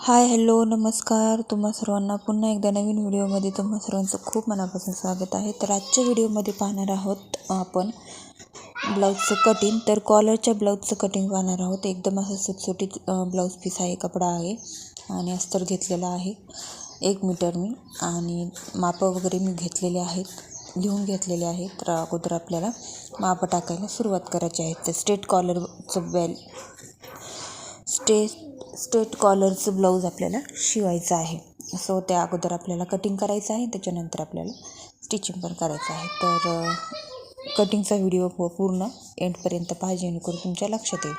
Hi hello नमस्कार. तुम्हा सर्वांना पुन्हा एकदा नवीन व्हिडिओमध्ये तुम्हा सर्वांचं खूप मनापासून स्वागत आहे. तर आजच्या व्हिडिओमध्ये पाहणार आहोत आपण ब्लाऊजचं कटिंग तर कॉलरच्या ब्लाऊजचं कटिंग पाहणार आहोत. एकदम असं सुटसुटीत ब्लाऊज पीस आहे कपडा आहे आणि अस्तर घेतलेला आहे. एक मीटर मी आणि मापं वगैरे मी घेतलेले आहेत लिहून घेतलेले आहेत. तर अगोदर आपल्याला मापं टाकायला सुरुवात करायची आहे. तर स्ट्रेट कॉलरचं बेल स्टे स्टेट कॉलरचं ब्लाऊज आपल्याला शिवायचं आहे. सो त्या अगोदर आपल्याला कटिंग करायचं आहे. त्याच्यानंतर आपल्याला स्टिचिंग पण करायचं आहे. तर कटिंगचा व्हिडिओ पूर्ण एंडपर्यंत पहा जेणेकरून तुमच्या लक्षात येईल.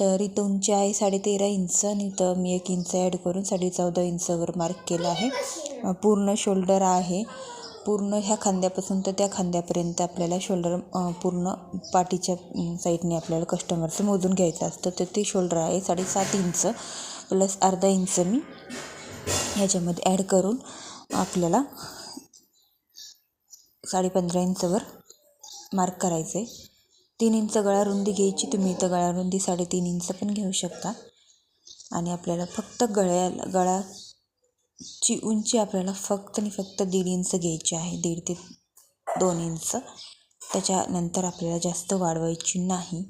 तर इथं उंची आहे साडे तेरा इंच आणि इथं मी एक इंच ॲड करून साडे चौदा इंचवर मार्क केलं आहे. पूर्ण शोल्डर आहे. पूर्ण ह्या खांद्यापासून तर त्या खांद्यापर्यंत आपल्याला शोल्डर पूर्ण पाठीच्या साईडने आपल्याला कस्टमरचं मोजून घ्यायचं असतं. तर ते शोल्डर आहे साडेसात इंच प्लस अर्धा इंच मी ह्याच्यामध्ये ॲड करून आपल्याला साडेपंधरा इंचवर मार्क करायचं आहे तीन इंच गळा रुंदी घ्यायची तुम्ही इथं गळा रुंदी साडेतीन इंच पण घेऊ शकता. आणि आपल्याला फक्त गळ्या गळा ची उंची आपल्याला फक्त आणि फक्त दीड इंच घ्यायची आहे. दीड ते दोन इंच. त्याच्यानंतर आपल्याला जास्त वाढवायची नाही.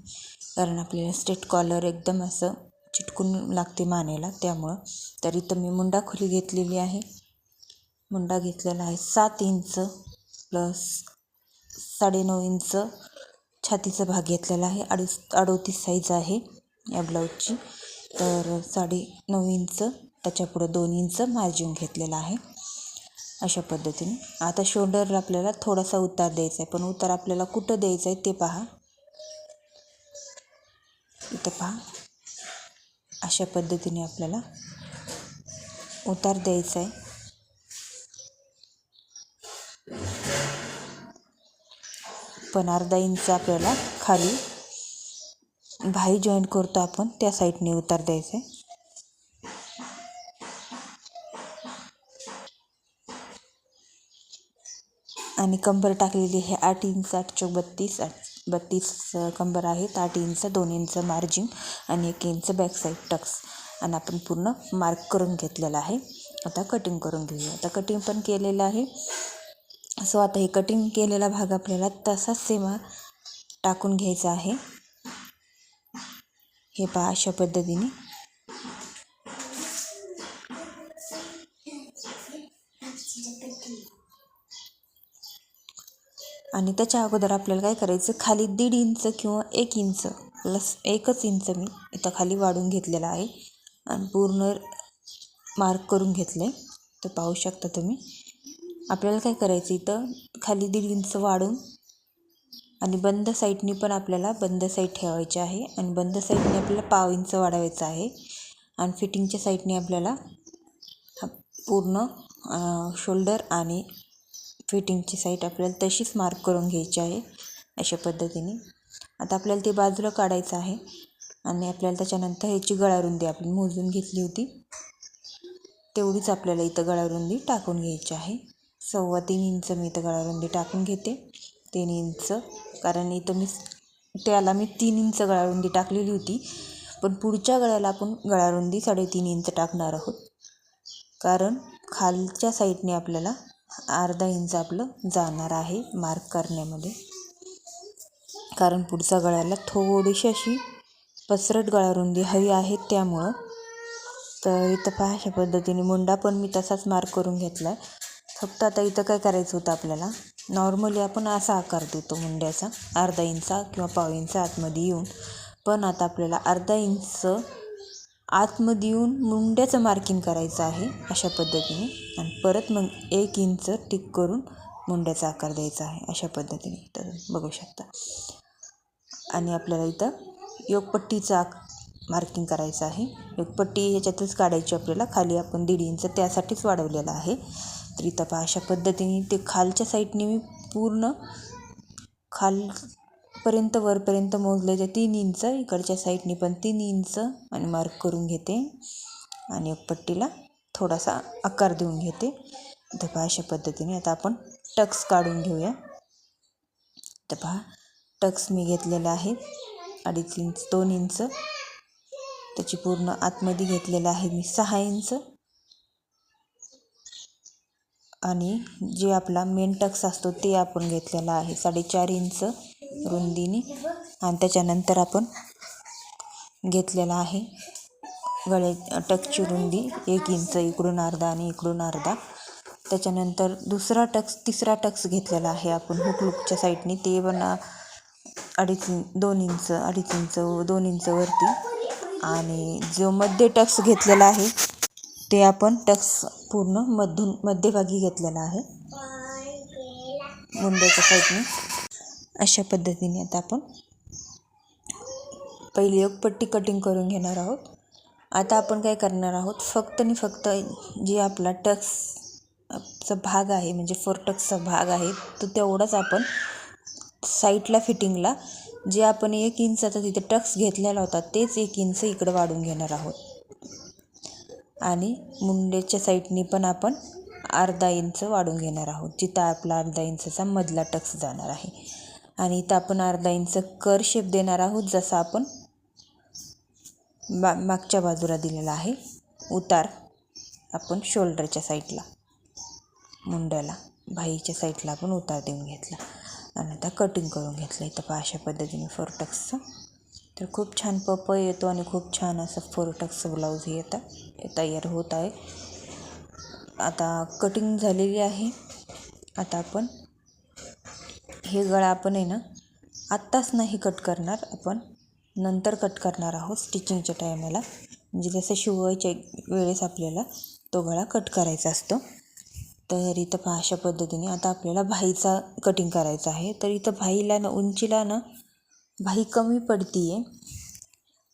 कारण आपल्याला स्टेट कॉलर एकदम असं चिटकून लागते मानेला. त्यामुळं तरी तर मी मुंडा खोली घेतलेली आहे. मुंडा घेतलेला आहे सात इंच प्लस साडेनऊ इंच छातीचा भाग घेतलेला आहे. अडीच अडोतीस साईज आहे या ब्लाऊजची. तर साडे नऊ इंच त्याच्यापुढं दोन इंच मार्जिन घेतलेलं आहे. अशा पद्धतीने. आता शोल्डरला आपल्याला थोडासा उतार द्यायचा आहे. पण उतार आपल्याला कुठं द्यायचा आहे ते पहा. इथं पहा. अशा पद्धतीने आपल्याला उतार द्यायचा आहे. पण अर्धा इंच आपल्याला खाली भाई जॉईंट करतो आपण त्या साईडने उतार द्यायचा आहे. आणि कंबर टाकलेली आहे आठ इंच आठ चौक बत्तीस आठ बत्तीस कंबर आहेत. आठ इंच दोन इंच मार्जिन आणि एक इंच बॅकसाईड टक्स आणि आपण पूर्ण मार्क करून घेतलेला आहे. आता कटिंग करून घेऊया. आता कटिंग पण केलेलं आहे. सो आता हे कटिंग केलेला भाग आपल्याला तसाच सेमा टाकून घ्यायचा आहे. हे पहा अशा पद्धतीने आणि त्याच्या अगोदर आपल्याला काय करायचं खाली दीड इंच किंवा एक इंच प्लस एकच इंच मी इथं खाली वाढून घेतलेला आहे. आणि पूर्ण मार्क करून घेतले. तर पाहू शकता तुम्ही. आपल्याला काय करायचं इथं? खाली दीड इंच वाढून आणि बंद साईडनी पण आपल्याला बंद साईड ठेवायची आहे. आणि बंद साईडने आपल्याला पाव इंच वाढवायचं आहे. आणि फिटिंगच्या साईडने आपल्याला पूर्ण शोल्डर आणि फिटिंगची साईट आपल्याला तशीच मार्क करून घ्यायची आहे अशा पद्धतीने. आता आपल्याला ते बाजूला काढायचं आहे आणि आपल्याला त्याच्यानंतर ह्याची गळारुंदी आपण मोजून घेतली होती. तेवढीच आपल्याला इथं गळारुंदी टाकून घ्यायची आहे. सव्वा तीन इंच मी इथं गळारुंदी टाकून घेते. तीन इंच कारण इथं मी त्याला मी तीन इंच गळारुंदी टाकलेली होती. पण पुढच्या गळ्याला आपण गळारुंदी साडेतीन इंच टाकणार आहोत. कारण खालच्या साईडने आपल्याला अर्धा इंच आपलं जाणार आहे मार्क करण्यामध्ये. कारण पुढच्या गळ्याला थोडीशी अशी पसरट गळारुंदी हवी आहे त्यामुळं. तर इथं पहा अशा पद्धतीने मुंडा पण मी तसाच मार्क करून घेतला आहे फक्त आता इथं काय करायचं होतं आपल्याला? नॉर्मली आपण असा आकार देतो मुंड्याचा अर्धा इंचा किंवा पाव इंच आतमध्ये येऊन. पण आता आपल्याला अर्धा इंच आतमध्ये येऊन मुंड्याचं मार्किंग करायचं आहे अशा पद्धतीने. आणि परत मग एक इंच टिक करून मुंड्याचा आकार द्यायचा आहे अशा पद्धतीने. तर बघू शकता. आणि आपल्याला इथं योगपट्टीचं मार्किंग करायचं आहे. योगपट्टी ह्याच्यातच काढायची आपल्याला. खाली आपण दीड इंच त्यासाठीच वाढवलेलं आहे. तर इथं पहा अशा पद्धतीने ते खालच्या साईडने मी पूर्ण खाल इथपर्यंत वरपर्यंत मोजले ते तीन इंच इकडच्या साईडने पण तीन इंच. आणि मार्क करून घेते. आणि पट्टीला थोडासा आकार देऊन घेते. तर पहा अशा पद्धतीने आता आपण टक्स काढून घेऊया. तर पहा टक्स मी घेतलेला आहे. अडीच इंच दोन इंच. त्याची पूर्ण आतमध्ये घेतलेलं आहे मी सहा इंच. आणि जे आपला मेन टक्स असतो ते आपण घेतलेला आहे साडेचार इंच. रुंदीने आणि त्याच्यानंतर आपण घेतलेला आहे गळे टकची रुंदी एक इंच इकडून अर्धा आणि इकडून अर्धा. त्याच्यानंतर दुसरा टक्स तिसरा टक्स घेतलेला आहे आपण हुक लुकच्या साईडने ते पण अडीच दोन इंच अडीच इंच दोन इंचवरती आणि जो मध्य टक्स घेतलेला आहे ते आपण टक्स पूर्ण मधून मध्यभागी घेतलेला आहे. मुंबईच्या साईडने अशा पद्धतीने आता आपण पहिली एक पट्टी कटिंग करून घेणार आहोत. आता आपण काय करणार आहोत? फक्त आणि फक्त जे आपला टक्स चा भाग आहे म्हणजे फोर टक्सचा भाग आहे तो तेवढाच आपण साईडला फिटिंगला जे आपण एक इंचाचा तिथे टक्स घेतलेला होता तेच एक इंच इकडं वाढून घेणार आहोत. आणि मुंडेच्या साईडने पण आपण अर्धा इंच वाढून घेणार आहोत जिथं आपला अर्धा इंचचा मधला टक्स जाणार आहे. आणि इथं आपण अर्धा इंच कर शेप देणार आहोत जसा आपण बा मागच्या बाजूला दिलेला आहे. उतार आपण शोल्डरच्या साईडला मुंड्याला भाईच्या साईडला आपण उतार देऊन घेतला. आणि आता कटिंग करून घेतलं. इथं पहा अशा पद्धतीने फोरटक्सचं तर खूप छान पप येतो आणि खूप छान असं फोरटक्सचं ब्लाऊज हे येतं तयार होत आहे. आता कटिंग झालेली आहे. आता आपण हे गळा आपण आहे ना आत्ताच नाही कट करणार आपण नंतर कट करणार आहोत स्टिचिंगच्या टायमाला म्हणजे जसं शिवायच्या वेळेस आपल्याला तो गळा कट करायचा असतो. तर इथं पहा अशा पद्धतीने आता आपल्याला भाईचा कटिंग करायचा आहे. तर इथं भाईला ना उंचीला ना भाई कमी पडती आहे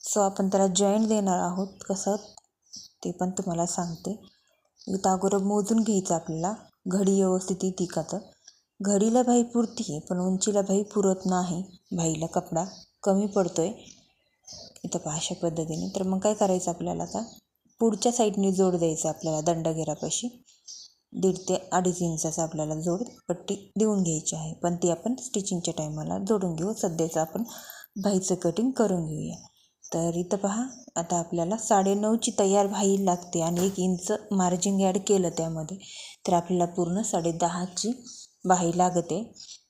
सो आपण त्याला जॉईंट देणार आहोत. कसं? ते पण तुम्हाला सांगते. इथं अगोदर मोजून घ्यायचं आपल्याला. घडी व्यवस्थित ती का तर? घडीला भाई पुरती आहे पण उंचीला भाई पुरत नाही. भाईला कपडा कमी पडतो आहे इथं पहा अशा पद्धतीने. तर मग काय करायचं आपल्याला आता? पुढच्या साईडने जोड द्यायचा आपल्याला दंडगेरापाशी दीड ते अडीच इंचाचा आपल्याला जोड पट्टी देऊन घ्यायची आहे. पण ती आपण स्टिचिंगच्या टायमाला जोडून घेऊ. सध्याचं आपण भाईचं कटिंग करून घेऊया. तर इथं पहा आता आपल्याला साडेनऊची तयार भाई लागते आणि एक इंच मार्जिन ॲड केलं त्यामध्ये. तर आपल्याला पूर्ण साडेदहाची भाई लागते.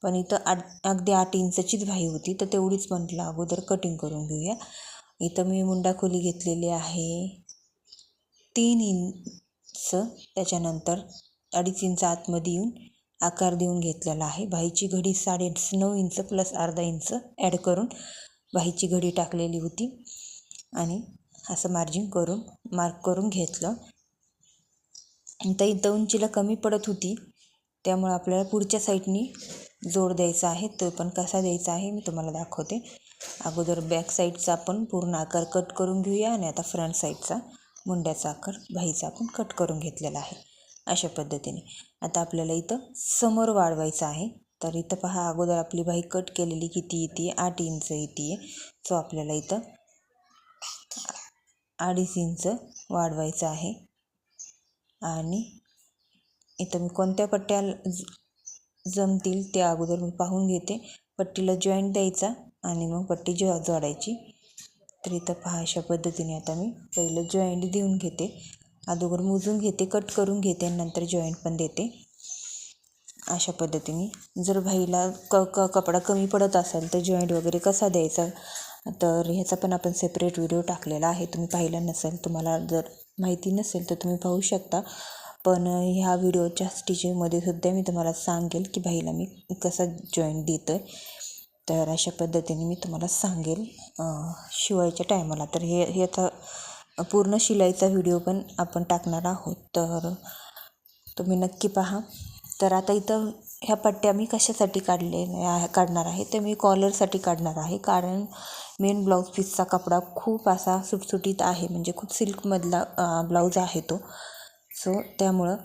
पण इथं आठ अगदी आठ इंचचीच भाई होती. तर तेवढीच म्हटलं अगोदर कटिंग करून घेऊया. इथं मी मुंडा खोली घेतलेली आहे. तीन इंच त्याच्यानंतर अडीच इंच आतमध्ये येऊन आकार देऊन घेतलेला आहे. भाईची घडी साडे नऊ इंच प्लस अर्धा इंच ॲड करून भाईची घडी टाकलेली होती. आणि असं मार्जिन करून मार्क करून घेतलं. तर इथं उंचीला कमी पडत होती. त्यामुळं आपल्याला पुढच्या साईडनी जोड द्यायचा आहे तो पण कसा द्यायचा आहे मी तुम्हाला दाखवते. अगोदर बॅक साईडचा आपण पूर्ण आकार कट करून घेऊया आणि आता फ्रंट साईडचा मुंड्याचा आकार भाईचा आपण कट करून घेतलेला आहे अशा पद्धतीने. आता आपल्याला इथं समोर वाढवायचं आहे. तर इथं पहा अगोदर आपली बाई कट केलेली किती येते आठ इंच येते सो आपल्याला इथं अडीच इंच वाढवायचं आहे. आणि इथं मी कोणत्या पट्ट्या जमतील ते अगोदर मी पाहून घेते. पट्टीला जॉईंट द्यायचा आणि मग पट्टी जो जोडायची. तर इथं पहा अशा पद्धतीने आता मी पहिलं जॉईंट देऊन घेते. अगोदर मोजून घेते कट करून घेते नंतर जॉईंट पण देते. अशा पद्धतीने जर भाईला क क कपडा कमी पडत असेल तर जॉईंट वगैरे कसा द्यायचा? तर ह्याचा पण आपण सेपरेट व्हिडिओ टाकलेला आहे. तुम्ही पाहिला नसेल तुम्हाला जर माहिती नसेल तर तुम्ही पाहू शकता. पण ह्या व्हिडिओच्या स्टिचिंगमध्ये सुद्धा मी तुम्हाला सांगेल की भाईला मी कसा जॉईंट देतो आहे तर अशा पद्धतीने मी तुम्हाला सांगेल शिवायच्या टायमाला. तर हे ह्याचा पूर्ण शिलाईचा व्हिडिओ पण आपण टाकणार आहोत. तर तुम्ही नक्की पहा. तर आता इथं ह्या पट्ट्या मी कशासाठी काढले काढणार आहे तर मी कॉलरसाठी काढणार आहे. कारण मेन ब्लाऊज पीसचा कपडा खूप असा सुटसुटीत आहे. म्हणजे खूप सिल्कमधला ब्लाऊज आहे तो. सो त्यामुळं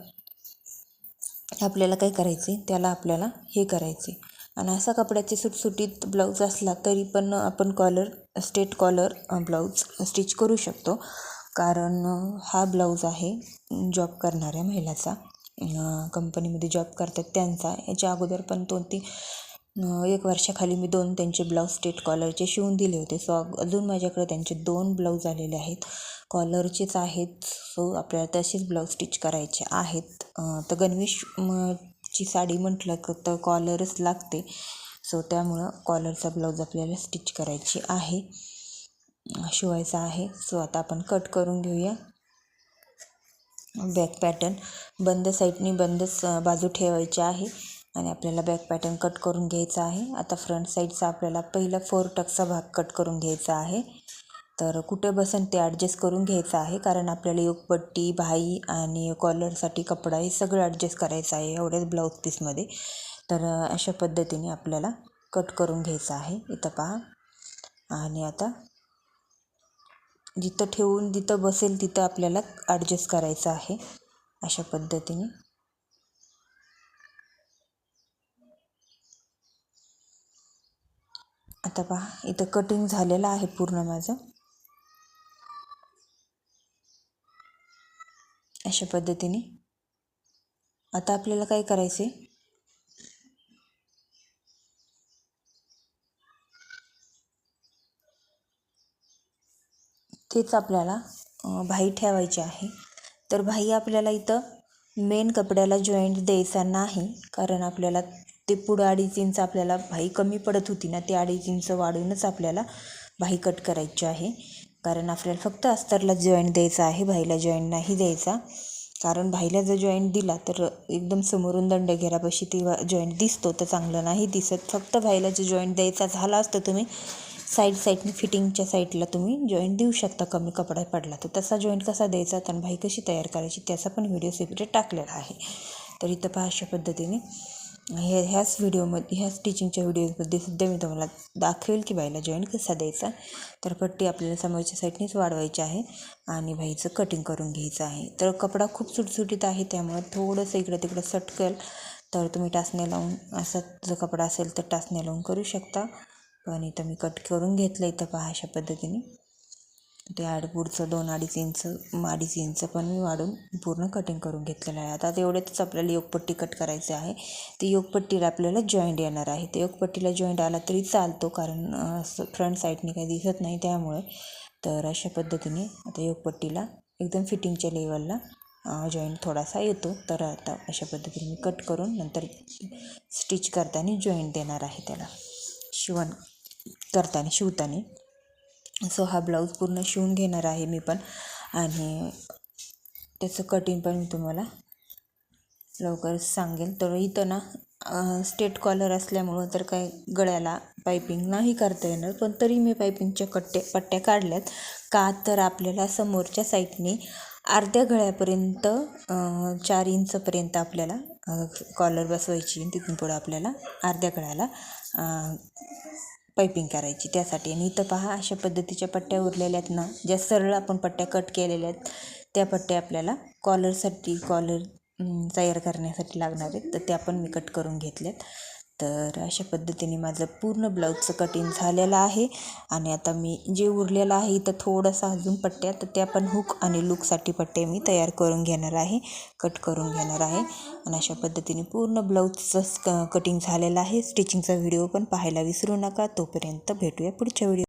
आपल्याला काय करायचे? त्याला आपल्याला हे करायचे. आणि असा कपड्याचे सुटसुटीत ब्लाऊज असला तरी पण आपण collar straight collar blouse stitch करू शकतो. कारण हा ब्लाऊज आहे जॉब करणाऱ्या महिलाचा. कंपनीमध्ये जॉब करतात त्यांचा. याच्या अगोदर पण दोन तीन एक वर्षाखाली मी दोन त्यांचे ब्लाऊज स्टेट कॉलरचे शिवून दिले होते. सो अजून माझ्याकडे त्यांचे दोन ब्लाऊज आलेले आहेत. कॉलरचेच आहेत. सो आपल्याला तसेच ब्लाऊज स्टिच करायचे आहेत. तर गणवेश म ची साडी म्हटलं तर कॉलरच लागते. सो त्यामुळं कॉलरचा ब्लाऊज आपल्याला स्टिच करायची आहे. शिवायचा आहे. सो आता आपण कट करून घेऊया. बॅक पॅटर्न बंद साईडनी बंदच बाजू ठेवायची आहे. आणि आपल्याला बॅक पॅटर्न कट करून घ्यायचा आहे. आता फ्रंट साईडचा आपल्याला पहिला फोर टक्सचा भाग कट करून घ्यायचा आहे. तर कुठे बसन ते ॲडजस्ट करून घ्यायचं आहे. कारण आपल्याला योगपट्टी भाई आणि कॉलरसाठी कपडा हे सगळं ॲडजस्ट करायचं आहे एवढ्याच ब्लाऊज पीसमध्ये तर अशा पद्धतीने आपल्याला कट करून घ्यायचं आहे. इथं पहा. आणि आता जिथं ठेवून जिथं बसेल तिथं आपल्याला ॲडजस्ट करायचं आहे. अशा पद्धतीने. आता पहा इथं कटिंग झालेलं आहे पूर्ण माझं. अशा पद्धतीने. आता आपल्याला काय करायचं आहे तेच आपल्याला भाई ठेवायची आहे. तर भाई आपल्याला इथं मेन कपड्याला जॉईंट द्यायचा नाही कारण आपल्याला ते पुढं अडीच इंच आपल्याला भाई कमी पडत होती ना ते अडीच इंच वाढूनच आपल्याला भाई कट करायची आहे. कारण आपल्याला फक्त अस्तरला जॉईंट द्यायचा आहे भाईला जॉईंट नाही द्यायचा. कारण भाईला जर जॉईंट दिला तर एकदम समोरून दंड घेरापाशी ती जॉईंट दिसतो तर चांगलं नाही दिसत. फक्त भाईला जर जॉईंट द्यायचा झाला असतं तुम्ही साईड साईडने फिटिंगच्या साईडला तुम्ही जॉईंट देऊ शकता कमी कपडा पडला तर. तसा जॉईंट कसा द्यायचा तर भाई कशी तयार करायची त्याचा पण व्हिडिओ सेपरेट टाकलेला आहे. तर इथं पहा अशा पद्धतीने. हे ह्याच व्हिडिओमध्ये ह्या स्टिचिंगच्या व्हिडिओजमध्ये सुद्धा मी तुम्हाला दाखवेल की बाईला जॉईंट कसा द्यायचा. तर पट्टी आपल्याला समोरच्या साईडनेच वाढवायची आहे आणि बाईचं कटिंग करून घ्यायचं आहे. तर कपडा खूप सुटसुटीत आहे त्यामुळे थोडंसं इकडं तिकडं सटकेल. तर तुम्ही टाचण्या लावून असा जर कपडा असेल तर टाचण्या लावून करू शकता. पण इथं मी कट करून घेतलं इथं पहा अशा पद्धतीने. ते ॲड पुढचं दोन अडीच इंच अडीच इंच पण मी वाढून पूर्ण कटिंग करून घेतलेलं आहे. आता तेवढ्यातच आपल्याला योगपट्टी कट करायची आहे. ती योगपट्टीला आपल्याला जॉईंट येणार आहे. ते योगपट्टीला जॉईंट आला तरी चालतो कारण फ्रंट साईडने काही दिसत नाही त्यामुळे. तर अशा पद्धतीने आता योगपट्टीला एकदम फिटिंगच्या लेवलला जॉईंट थोडासा येतो. तर आता अशा पद्धतीने मी कट करून नंतर स्टिच करताना जॉईंट देणार आहे त्याला. शिवण करताना शिवताना. सो हा ब्लाऊज पूर्ण शिवून घेणार आहे मी पण. आणि त्याचं कटिंग पण मी तुम्हाला लवकरच सांगेल. तर इथं ना स्टेट कॉलर असल्यामुळं तर काय गळ्याला पायपिंग नाही करता येणार. पण तरी मी पायपिंगच्या कट्टे पट्ट्या काढल्यात. का तर आपल्याला समोरच्या साईडने अर्ध्या गळ्यापर्यंत चार इंचपर्यंत आपल्याला कॉलर बसवायची तिथून पुढं आपल्याला अर्ध्या गळ्याला पायपिंग करायची त्यासाठी. आणि इथं पहा अशा पद्धतीच्या पट्ट्या उरलेल्या आहेत ना ज्या सरळ आपण पट्ट्या कट केलेल्या आहेत त्या पट्ट्या आपल्याला कॉलरसाठी कॉलर तयार करण्यासाठी लागणार आहेत. तर त्या पण मी कट करून घेतल्यात. तर अशा पद्धतीने माझं पूर्ण ब्लाऊजचं कटिंग झालेलं आहे. आणि आता मी जे उरलेलं आहे इथं थोडंसं अजून पट्ट्या तर त्या पण हुक आणि लुकसाठी पट्टे मी तयार करून घेणार आहे कट करून घेणार आहे. आणि अशा पद्धतीने पूर्ण ब्लाऊजचं कटिंग झालेलं आहे. स्टिचिंगचा व्हिडिओ पण पाहायला विसरू नका. तोपर्यंत भेटूया पुढच्या व्हिडिओ